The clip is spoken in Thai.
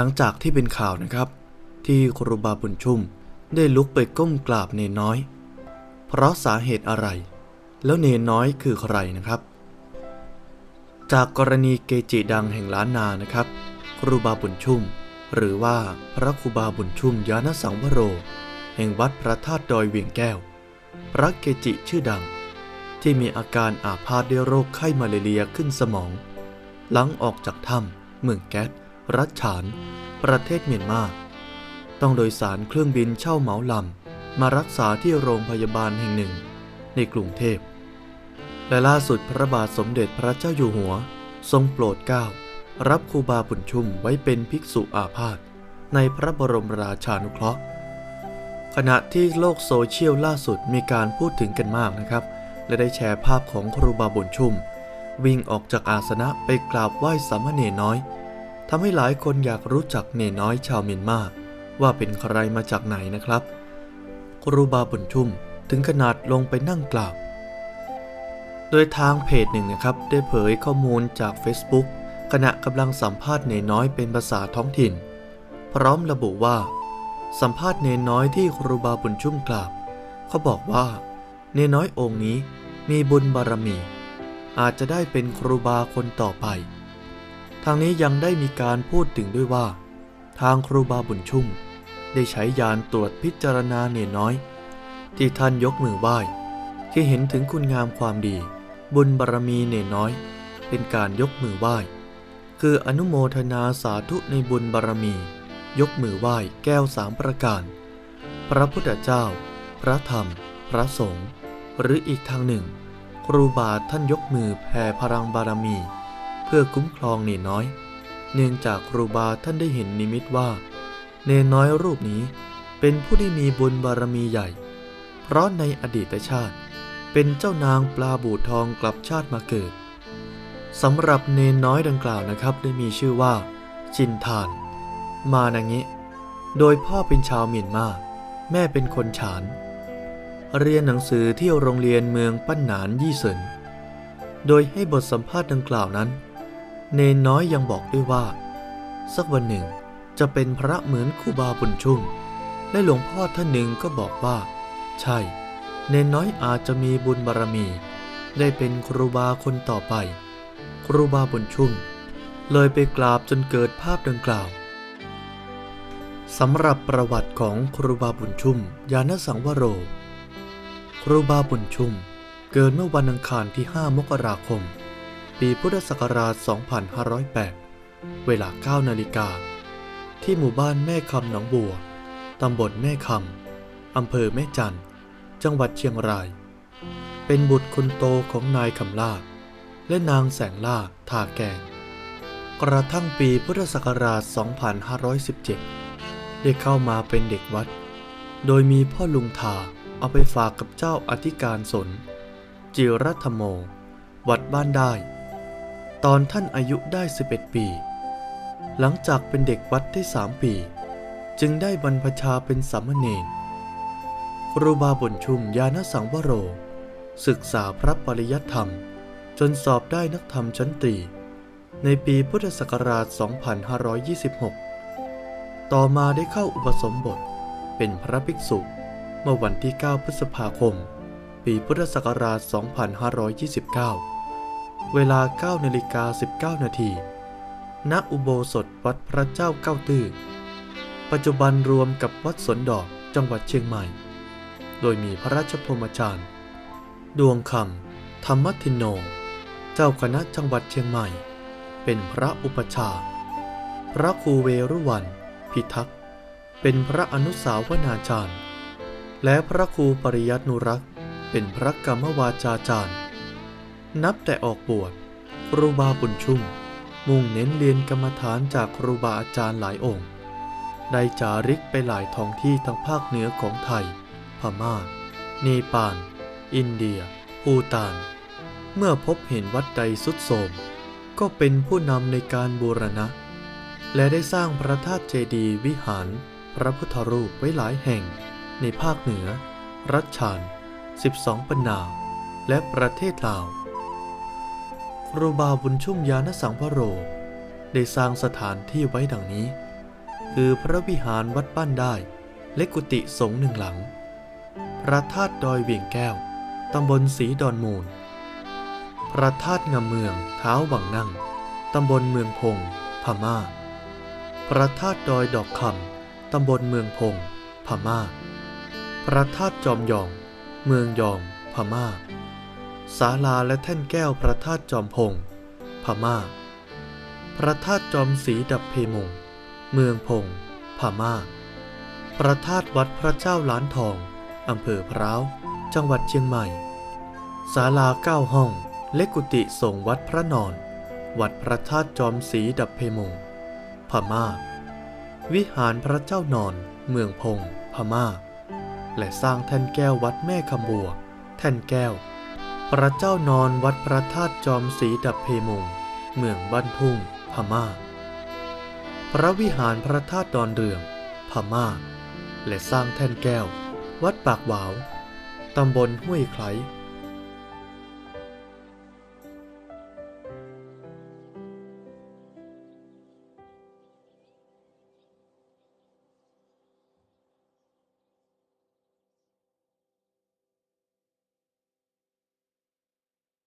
หลังจากที่เป็นข่าวนะครับ ที่ครูบาบุญชุ่มได้ลุกไปก้มกราบเนนน้อย เพราะสาเหตุอะไร แล้วเนนน้อยคือใครนะครับ จากกรณีเกจิดังแห่งล้านนานะครับ ครูบาบุญชุ่ม หรือว่าพระครูบาบุญชุ่มยานสังวโร แห่งวัดพระธาตุดอยเวียงแก้ว พระเกจิชื่อดัง ที่มีอาการอาพาธด้วยโรคไข้มาเลเรียขึ้นสมอง หลังออกจากถ้ำเมืองแก๊ส รัชฉาน ประเทศเมียนมา ต้องโดยสารเครื่องบินเช่าเหมาลำ มารักษาที่โรงพยาบาลแห่งหนึ่ง ในกรุงเทพ และล่าสุดพระบาทสมเด็จพระเจ้าอยู่หัว ทรงโปรดเกล้ารับครูบาบุญชุมไว้เป็นภิกษุอาพาธในพระบรมราชานุเคราะห์ ขณะที่โลกโซเชียลล่าสุดมีการพูดถึงกันมากนะครับ และได้แชร์ภาพของครูบาบุญชุมวิ่งออกจากอาสนะไปกราบไหว้สามเณรน้อย ทำให้หลายคนอยากรู้จักเนน้อยชาวเมียนมาว่าเป็นใครมาจากไหนนะครับ ครูบาบุญชุ่มถึงขนาดลงไปนั่งกราบ โดยทางเพจหนึ่งนะครับ ได้เผยข้อมูลจาก Facebook ขณะกำลังสัมภาษณ์เนน้อยเป็นภาษาท้องถิ่น พร้อมระบุว่า สัมภาษณ์เนน้อยที่ครูบาบุญชุ่มกราบ เขาบอกว่า เนน้อยองค์นี้มีบุญบารมี อาจจะได้เป็นครูบาคนต่อไปางนี้ยังได้มีการพูดถึงด้วยว่า ทางครูบาบุญชุ่ม ได้ใช้ยานตรวจพิจารณาเนน้อย ที่ท่านยกมือไหว้ที่เห็นถึงคุณงามความดี บุญบารมีเนน้อย เป็นการยกมือไหว้ คืออนุโมทนาสาธุในบุญบารมี ยกมือไหว้แก้วสามประการ พระพุทธเจ้า พระธรรม พระสงฆ์หรืออีกทางหนึ่ง ครูบาท่านยกมือแผ่พลังบารมี เพื่อคุ้มครองเนน้อย เนื่องจากครูบาท่านได้เห็นนิมิตว่า เนน้อยรูปนี้เป็นผู้ที่มีบุญบารมีใหญ่ เพราะในอดีตชาติ เป็นเจ้านางปลาบูทองกลับชาติมาเกิดสำหรับเนนน้อยดังกล่าวนะครับได้มีชื่อว่า ชินทาน มานางิโดยพ่อเป็นชาวเมียนมาแม่เป็นคนฉาน เรียนหนังสือที่โรงเรียนเมืองปั้นหนานยี่เซินโดยให้บทสัมภาษณ์ดังกล่าวนั้น เนนน้อยยังบอกด้วยว่า สักวันหนึ่งจะเป็นพระเหมือนครูบาบุญชุ่ม และหลวงพ่อท่านหนึ่งก็บอกว่า ใช่ เนนน้อยอาจจะมีบุญบารมี ได้เป็นครูบาคนต่อไป ครูบาบุญชุ่ม เลยไปกราบจนเกิดภาพดังกล่าวสำหรับประวัติของครูบาบุญชุ่ม ยานสังวโร ครูบาบุญชุ่ม เกิดเมื่อวันอังคารที่ 5 มกราคม ปีพุทธศักราช 2508 เวลา 9 นาฬิกา ที่หมู่บ้านแม่คำหนองบัว ตำบลแม่คำ อำเภอแม่จัน จังหวัดเชียงราย เป็นบุตรคนโตของนายคำลาและนางแสงล่าทาแกง กระทั่งปีพุทธศักราช 2517 ได้เข้ามาเป็นเด็กวัด โดยมีพ่อลุงทาเอาไปฝากกับเจ้าอธิการสน จิรัธโม วัดบ้านได้ ตอนท่านอายุได้ 11 ปี หลังจากเป็นเด็กวัดได้3ปี จึงได้บรรพชาเป็นสามเณรครูบาบุญชุมยานสังวโร ศึกษาพระปริยัติธรรม จนสอบได้นักธรรมชั้นตรี ในปีพุทธศักราช 2526 ต่อมาได้เข้าอุปสมบทเป็นพระภิกษุเมื่อวันที่ 9 พฤษภาคม ปีพุทธศักราช 2529 เวลา9นาฬิกา19 นาที ณ อุโบสถวัดพระเจ้าเก้าตื้อ ปัจจุบันรวมกับวัดสนดอกจังหวัดเชียงใหม่ โดยมีพระราชพรมจารย์ ดวงคำธรรมทินโน เจ้าคณะจังหวัดเชียงใหม่ เป็นพระอุปชา พระครูเวรุวัน พิทักษ์ เป็นพระอนุสาวนาจารย์ และพระครูปริยัตินุรักษ์ เป็นพระกรรมวาจาจารย์ นับแต่ออกบวชครูบาบุญชุ่ม มุ่งเน้นเรียนกรรมฐานจากครูบาอาจารย์หลายองค์ ได้จาริกไปหลายท้องที่ทางภาคเหนือของไทย พม่า เนปาล อินเดีย ภูตาน เมื่อพบเห็นวัดใดสุดโทมก็เป็นผู้นำในการบูรณะ และได้สร้างพระธาตุเจดีย์วิหาร พระพุทธรูปไว้หลายแห่ง ในภาคเหนือ รัชฉาน 12 ปันนา และประเทศลาว ครูบาบุญชุ่มยานสังพโร ได้สร้างสถานที่ไว้ดังนี้ คือพระวิหารวัดบ้านได้ และกุฏิสงฆ์หนึ่งหลัง พระธาตุดอยเวียงแก้ว ตำบลสีดอนมูล พระธาตุงามเมืองเท้าวังนั่ง ตำบลเมืองพง พม่า พระธาตุดอยดอกคำตำบลเมืองพง พม่า พระธาตุจอมยอง เมืองยอง พม่า ศาลาและแท่นแก้วพระธาตุจอมพง พม่า พระธาตุจอมศรีดับเพมง เมืองพง พม่า พระธาตุวัดพระเจ้าล้านทอง อำเภอพร้าว จังหวัดเชียงใหม่ ศาลาเก้าห้อง และกุฏิสงวัดพระนอน วัดพระธาตุจอมศรีดับเพมง พม่า วิหารพระเจ้านอน เมืองพง พม่า และสร้างแท่นแก้ววัดแม่คำบัว แท่นแก้ว พระเจ้านอนวัดพระธาตุจอมศรีดับเพมง เมืองบ้านทุ่ง พม่า พระวิหารพระธาตุดอนเรือง พม่า และสร้างแท่นแก้ว วัดปากหวาว ตำบลห้วยไคล้